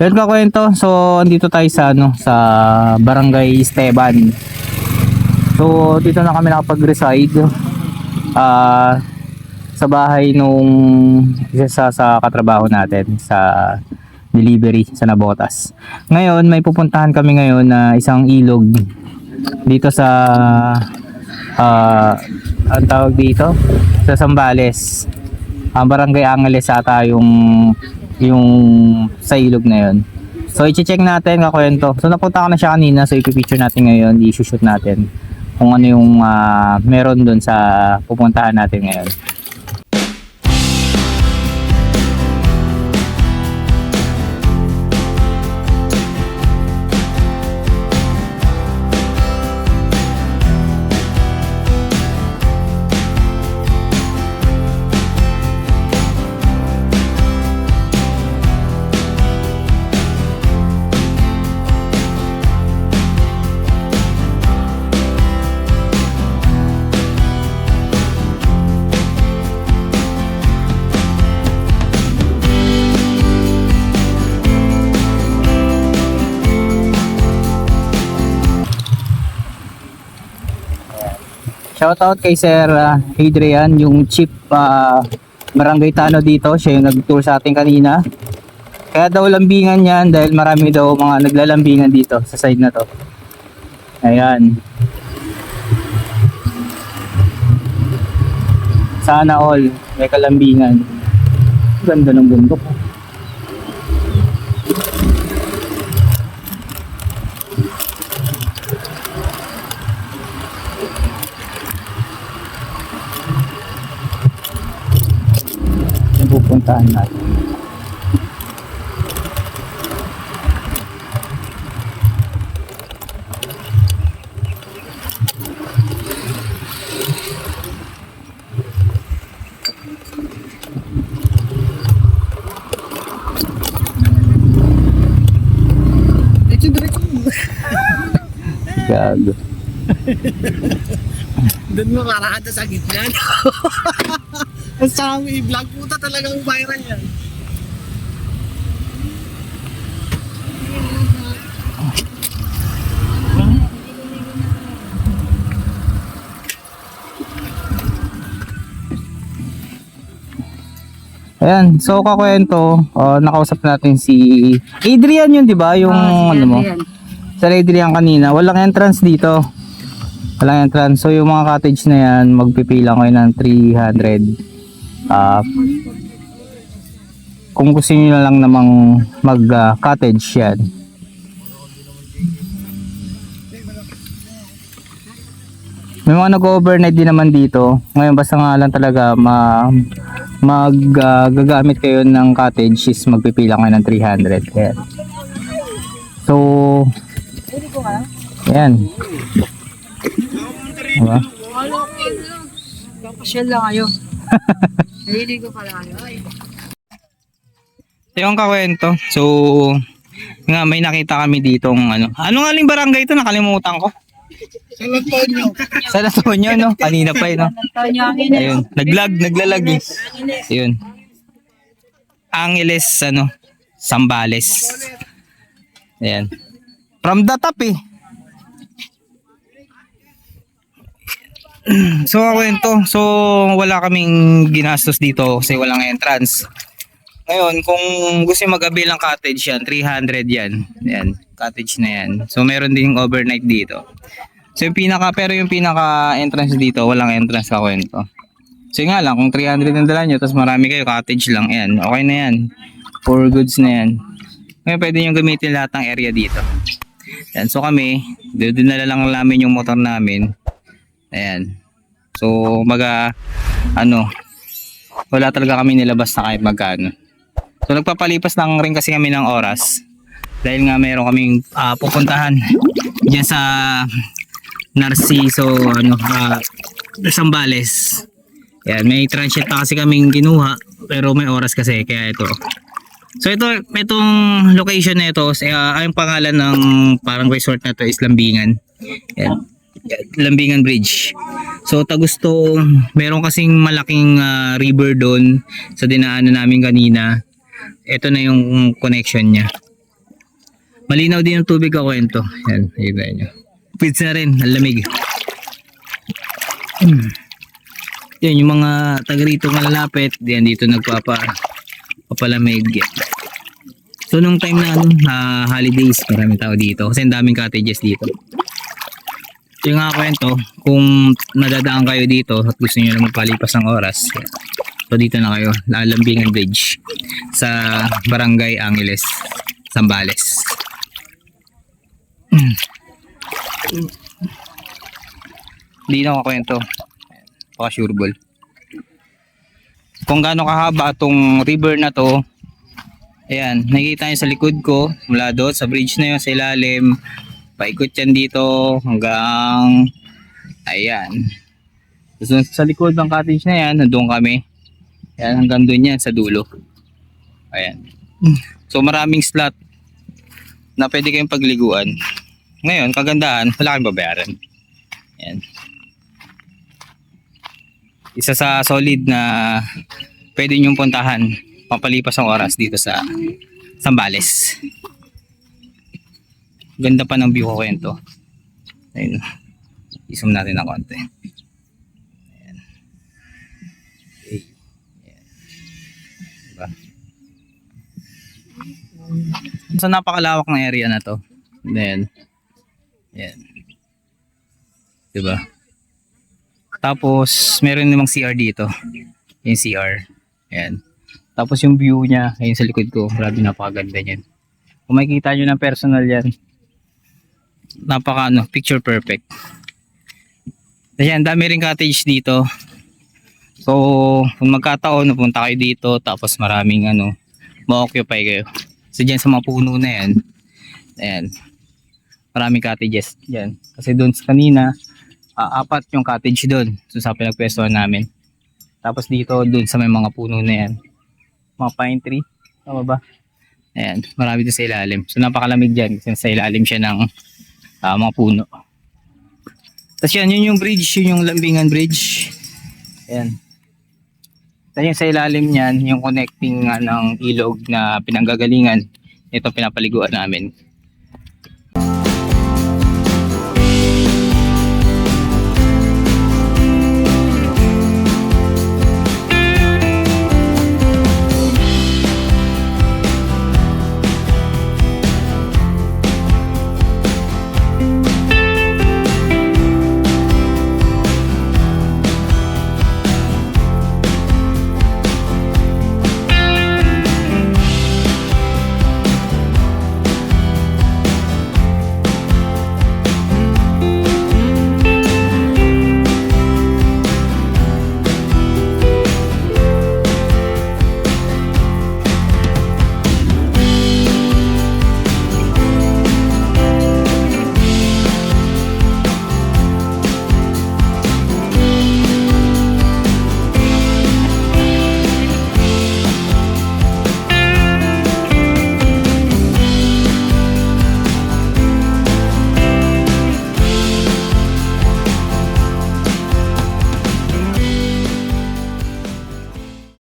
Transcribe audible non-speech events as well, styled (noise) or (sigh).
Yun ka kwento. So, andito tayo sa ano, sa Barangay Esteban. So, dito na kami nakapag-reside. Ah, sa bahay nung isa sa, sa katrabaho natin sa delivery sa Nabotas. Ngayon, may pupuntahan kami ngayon na isang ilog dito sa ah ang tawag dito sa Sambales. Ang barangay Angeles ata yung yung sa ilog na yun. So i-check natin kakwento. So napunta ko na siya kanina so i-picture natin ngayon, i-shoot natin kung ano yung ah, meron doon sa pupuntahan natin ngayon. Shoutout kay Sir ah, Adrian, yung chief ah, barangay Tano dito. Siya yung nag-tour sa atin kanina. Kaya daw lambingan yan dahil marami daw mga naglalambingan dito sa side na to. Ayan. Sana all may kalambingan. Ganda ng bundok. Yung pupuntahan natin. Gago. Doon mo karada sa gitna. (laughs) Ang saka mo i-vlog puta talagang viral yan. Ayan, so kakwento, uh, nakausap natin si Adrian yun, di ba? Yung ano mo? Sa Adrian kanina, walang entrance dito. Walang entrance. So yung mga cottage na yan, magpipila kayo ng 300. Ah, kung gusto niyo na lang namang mag ah, cottage yan. May mga nag-overnight din naman dito. Ngayon basta nga lang talaga ma mag ah, gagamit kayo ng cottage is magpipila kayo ng 300. Ayan. So, Ayan. Diba? Papasyal lang kayo. Naliligo pa lang kayo. Ay. Yung kakwento. So, nga may nakita kami ditong ano. Ano nga ling barangay ito? Nakalimutan ko. Sa Antonio. Sa Latonyo, no? Kanina pa, eh, no? Antonio ang Ayun. Naglag, naglalag eh. Ayun. Angeles, ano? Sambales. Ayan. From the top eh. (clears throat) So kwento, so wala kaming ginastos dito kasi walang entrance. Ngayon, kung gusto mag-avail ng cottage yan, 300 yan. Yan, cottage na yan. So meron ding overnight dito. So yung pinaka, pero yung pinaka entrance dito, walang entrance ka kwento. So yun nga lang, kung 300 ang dala nyo, tapos marami kayo, cottage lang, yan. Okay na yan. For goods na yan. Ngayon pwede nyo gamitin lahat ng area dito. Yan, so kami, dinala lang namin yung motor namin. Ayan. So, maga, ano, wala talaga kami nilabas na kahit magkano. So, nagpapalipas lang rin kasi kami ng oras. Dahil nga meron kaming ah, pupuntahan dyan sa Narciso, ano, uh, Sambales. Yan, may transit pa kasi kaming kinuha, pero may oras kasi, kaya ito. So ito, itong location na ito, uh, ang pangalan ng parang resort na to is Lambingan. Yan. Lambingan Bridge. So Tagusto, meron kasing malaking ah, river doon sa dinaanan namin kanina. Ito na yung connection niya. Malinaw din yung tubig ako kwento. Yan, nakita nyo. Pits na rin, ang lamig. Hmm. Yan, yung mga taga rito malalapit, yan dito nagpapa papalamig. So nung time na ano, ah, holidays, marami tao dito kasi ang daming cottages dito. Yung nga kwento, kung nadadaan kayo dito at gusto niyo na magpalipas ng oras, so dito na kayo, Lalambingan Bridge sa Barangay Angeles, Zambales. Hindi na kwento. Ball. Kung gaano kahaba tong river na to, ayan, nakikita niyo sa likod ko, mula doon sa bridge na yun sa ilalim, paikot yan dito hanggang, ayan. So, sa likod ng cottage na yan, nandun kami. Ayan, hanggang doon yan sa dulo. Ayan. So maraming slot na pwede kayong pagliguan. Ngayon, kagandahan, wala kayong babayaran. Ayan. Isa sa solid na pwede nyong puntahan papalipas ang oras dito sa Sambales. Ganda pa ng view ko kwento. Ayun. I-zoom natin ng konti. Ayan. Okay. Ayan. Diba? So napakalawak ng area na to. Then, yan. Diba? Tapos, meron namang CR dito. Yung CR. Yan. Tapos yung view niya, ayun sa likod ko, grabe napakaganda niyan. Kung makikita nyo ng personal yan, napaka ano, picture perfect. Ayan, dami rin cottage dito. So, kung magkataon, napunta kayo dito, tapos maraming ano, ma-occupy kayo. So, dyan sa mga puno na yan, ayan, maraming cottages dyan. Kasi doon sa kanina, ah, apat yung cottage doon. So, sa pinagpwestuhan namin. Tapos dito, doon sa may mga puno na yan. Mga pine tree. Tama ba? Ayan, marami doon sa ilalim. So, napakalamig dyan kasi sa ilalim siya ng ah, mga puno. Tapos yan, yun yung bridge, yun yung Lambingan Bridge. Ayan. Tapos yung sa ilalim niyan, yung connecting nga ng ilog na pinanggagalingan, ito pinapaliguan namin.